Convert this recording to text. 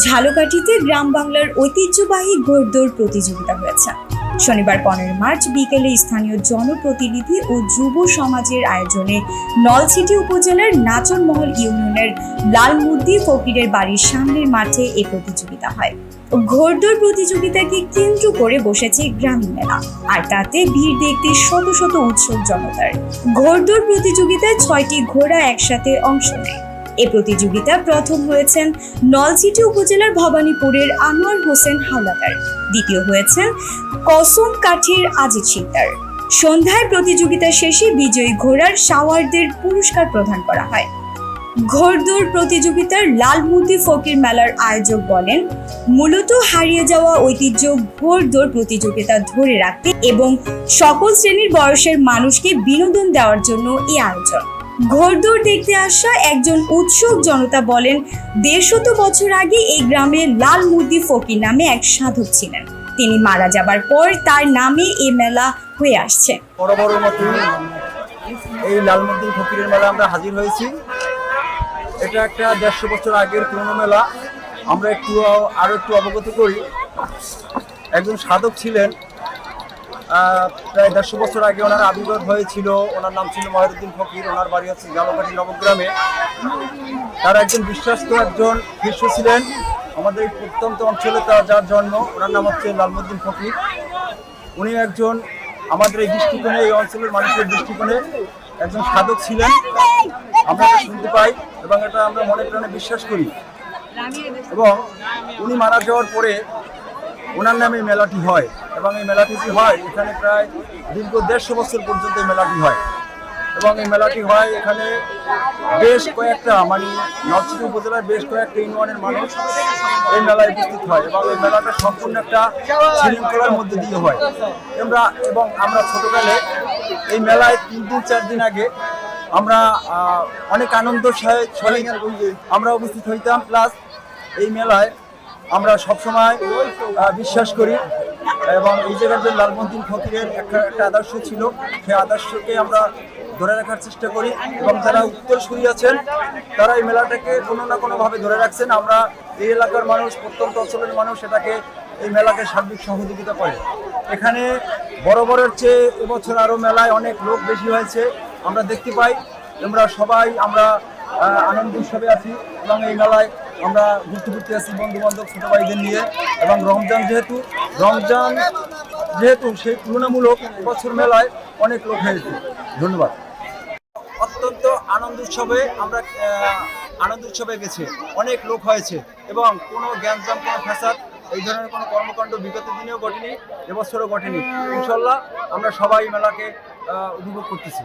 ঝালকাঠিতে গ্রাম বাংলার ঐতিহ্যবাহী ঘোড়দৌড় প্রতিযোগিতা হয়েছে। শনিবার পনেরো মার্চ বিকেলে স্থানীয় জনপ্রতিনিধি ও যুব সমাজের আয়োজনে নলছিটি উপজেলার নাচনমহল ইউনিয়নের লালমুদ্দি ফকিরের বাড়ির সামনের মাঠে এ প্রতিযোগিতা হয়। ঘোড়দৌড় প্রতিযোগিতাকে কেন্দ্র করে বসেছে গ্রামীণ মেলা, আর তাতে ভিড় দেখতে শত শত উৎসব জনতার। ঘোড়দৌড় প্রতিযোগিতায় ছয়টি ঘোড়া একসাথে অংশ নেয়। এ প্রতিযোগিতা প্রথম হয়েছেন নলছিটি উপজেলার ভবানীপুরের আনোয়ার হোসেন হাওলাদার। দ্বিতীয় হয়েছেন কসম কাঠির আজিজ শিকদার। সন্ধ্যায় প্রতিযোগিতা শেষে বিজয়ী ঘোড়ার সাওয়ারদের পুরস্কার প্রদান করা হয়। ঘোড়দৌড় প্রতিযোগিতার লালমুদি ফকির মেলার আয়োজক বলেন, মূলত হারিয়ে যাওয়া ঐতিহ্য ঘোড়দৌড় প্রতিযোগিতা ধরে রাখতে এবং সকল শ্রেণির বয়সের মানুষকে বিনোদন দেওয়ার জন্য এই আয়োজন। ঘোড়দৌড় দেখতে আসা একজন উৎসুক জনতা বলেন, দেড়শত বছর আগে এই গ্রামে লাল মুদি ফকির নামে এক সাধক ছিলেন। তিনি মারা যাবার পর তার নামে এই মেলা হয়ে আসছে। বড় বড় মতো এই ফকিরের মেলা আমরা হাজির হয়েছি। এটা একটা দেড়শো বছর আগের পুরনো মেলা। আমরা একটু আরও একটু অবগত করি। একজন সাধক ছিলেন প্রায় দেড়শো বছর আগে ওনার আবির্ভাব হয়েছিল। ওনার নাম ছিল মহিরুদ্দিন ফকির। ওনার বাড়ি হচ্ছে জামাকাঠি নবগ্রামে। তার একজন বিশ্বস্ত একজন শিষ্য ছিলেন আমাদের প্রত্যন্ত অঞ্চলে তার, যার জন্ম। ওনার নাম হচ্ছে লালমুদ্দিন ফকির। উনি একজন আমাদের এই দৃষ্টিকোণে, এই অঞ্চলের মানুষের দৃষ্টিকোণে একজন সাধক ছিলেন। আমরা এটা শুনতে পাই এবং এটা আমরা মনে প্রাণে বিশ্বাস করি। এবং উনি মারা যাওয়ার পরে ওনার নামে মেলাটি হয়। এবং এই মেলাটি যে হয়, এখানে প্রায় দীর্ঘ দেড়শো বছর পর্যন্ত এই মেলাটি হয়। এবং এই মেলাটি হয় এখানে বেশ কয়েকটা মানে নলছিটি উপজেলার বেশ কয়েকটা ইউনিয়নের মানুষ এই মেলায় উপস্থিত হয় এবং এই মেলাটা সম্পূর্ণ একটা শৃঙ্খলার মধ্যে দিয়ে হয়। আমরা এবং আমরা ছোটবেলায় এই মেলায় তিন দিন, চার দিন আগে আমরা অনেক আনন্দ সহ- সহিত আমরা উপস্থিত হইতাম। প্লাস এই মেলায় আমরা সবসময় বিশ্বাস করি এবং এই জায়গার যে লালমন্দির ফকিরের একটা একটা আদর্শ ছিল, সেই আদর্শকে আমরা ধরে রাখার চেষ্টা করি এবং যারা উত্তরসূরি আছেন, তারা এই মেলাটাকে কোনো না কোনোভাবে ধরে রাখছেন। আমরা এই এলাকার মানুষ, প্রত্যন্ত অঞ্চলের মানুষ এটাকে এই মেলাকে সার্বিক সহযোগিতা করে। এখানে বড় বড়ের চেয়ে এবছর আরও মেলায় অনেক লোক বেশি হয়েছে। আমরা দেখতে পাই, আমরা সবাই আমরা আনন্দ উৎসবে আছি এবং এই মেলায় আমরা ঘুরতে ঘুরতে আছি বন্ধু বান্ধব ছোট ভাইদের নিয়ে। এবং রমজান যেহেতু রমজান যেহেতু সেই তুলনামূলক এবছর মেলায় অনেক লোক হয়েছে। ধন্যবাদ। অত্যন্ত আনন্দ উৎসবে আমরা আনন্দ উৎসবে গেছে। অনেক লোক হয়েছে এবং কোনো জ্ঞানজাম কোনো ফ্যাসাদ, এই ধরনের কোনো কর্মকাণ্ড বিগত দিনেও ঘটেনি, এবছরও ঘটেনি। ইনশাল্লাহ আমরা সবাই মেলাকে উপভোগ করতেছি।